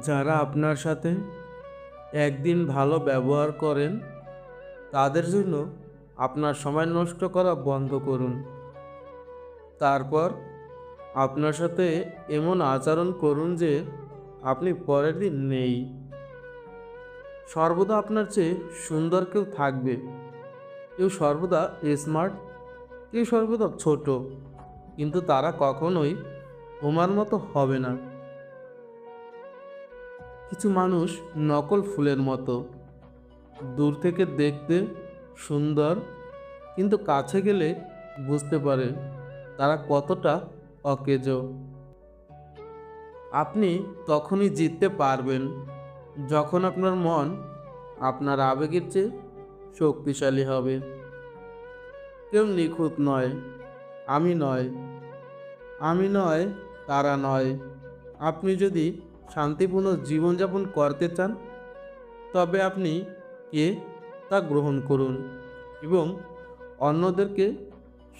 যারা আপনার সাথে একদিন ভালো ব্যবহার করেন, তাদের জন্য আপনার সময় নষ্ট করা বন্ধ করুন। তারপর আপনার সাথে এমন আচরণ করুন যে আপনি পরের দিন নেই। সর্বদা আপনার চেয়ে সুন্দর কেউ থাকবে। কেউ সর্বদা স্মার্ট কেউ সর্বদা ছোট। কিন্তু তারা কখনোই তোমার মতো হবে না। কিছু মানুষ নকল ফুলের মতো দূর থেকে দেখতে সুন্দর, কিন্তু কাছে গেলে বুঝতে পারে তারা কতটা অকেজ। আপনি তখনই জিততে পারবেন যখন আপনার মন আপনার আবেগের চেয়ে শক্তিশালী হবে। কেউ নিখুঁত নয়, আমি নয় আমি নয়, তারা নয়। আপনি যদি শান্তিপূর্ণ জীবনযাপন করতে চান, তবে আপনি কে তা গ্রহণ করুন এবং অন্যদেরকে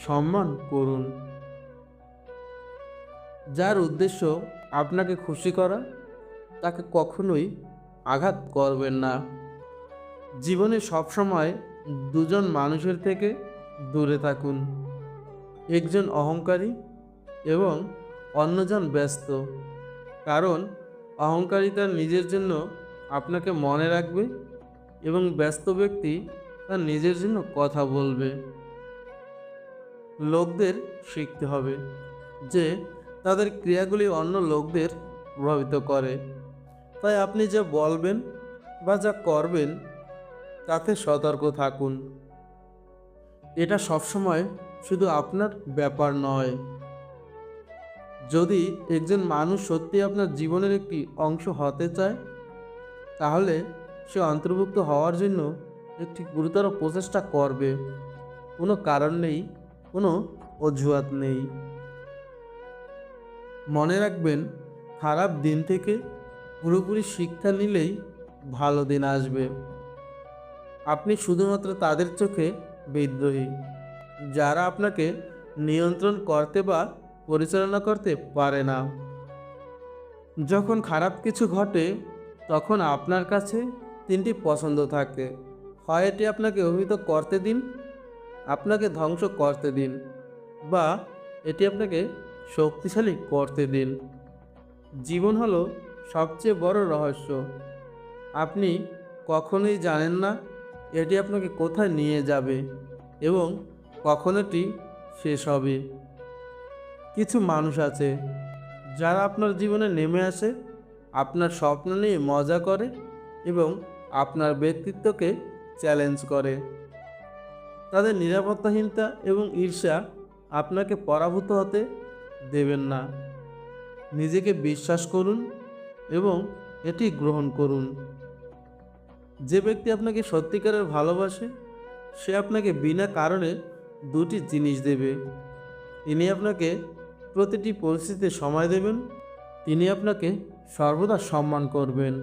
সম্মান করুন। যার উদ্দেশ্য আপনাকে খুশি করা, তাকে কখনোই আঘাত করবেন না। জীবনে সবসময় দুজন মানুষের থেকে দূরে থাকুন। একজন অহংকারী এবং অন্যজন ব্যস্ত। কারণ অহংকারী তার নিজের জন্য আপনাকে মনে রাখবে এবং ব্যস্ত ব্যক্তি তার নিজের জন্য কথা বলবে। লোকদের শিখতে হবে যে তাদের ক্রিয়াগুলি অন্য লোকদের প্রভাবিত করে। তাই আপনি যা বলবেন বা যা করবেন তাতে সতর্ক থাকুন। এটা সবসময় শুধু আপনার ব্যাপার নয়। যদি একজন মানুষ সত্যি আপনার জীবনের একটি অংশ হতে চায়, তাহলে সে অন্তর্ভুক্ত হওয়ার জন্য একটি গুরুতর প্রচেষ্টা করবে। কোনো কারণ নেই, কোনো অজুহাত নেই। মনে রাখবেন, খারাপ দিন থেকে পুরোপুরি শিক্ষা নিলেই ভালো দিন আসবে। আপনি শুধুমাত্র তাদের চোখে বিদ্রোহী। যারা আপনাকে নিয়ন্ত্রণ করতে বা পরিচালনা করতে পারে না। যখন খারাপ কিছু ঘটে, তখন আপনার কাছে তিনটি পছন্দ থাকে। হয় এটি আপনাকে অভিহিত করতে দিন, আপনাকে ধ্বংস করতে দিন, বা এটি আপনাকে শক্তিশালী করতে দিন। জীবন হলো সবচেয়ে বড় রহস্য। আপনি কখনোই জানেন না এটি আপনাকে কোথায় নিয়ে যাবে এবং কখন এটি শেষ হবে। কিছু মানুষ আছে যারা আপনার জীবনে নেমে আসে, আপনার স্বপ্ন নিয়ে মজা করে এবং আপনার ব্যক্তিত্বকে চ্যালেঞ্জ করে। তাদের নিরাপত্তাহীনতা এবং ঈর্ষা আপনাকে পরাভূত হতে দেবেন না। নিজেকে বিশ্বাস করুন এবং এটি গ্রহণ করুন। যে ব্যক্তি আপনাকে সত্যিকারের ভালোবাসে, সে আপনাকে বিনা কারণে দুটি জিনিস দেবে। তিনি আপনাকে প্রতিটি পরিস্থিতিতে সময় দেবেন তিনি আপনাকে সর্বদা সম্মান করবেন।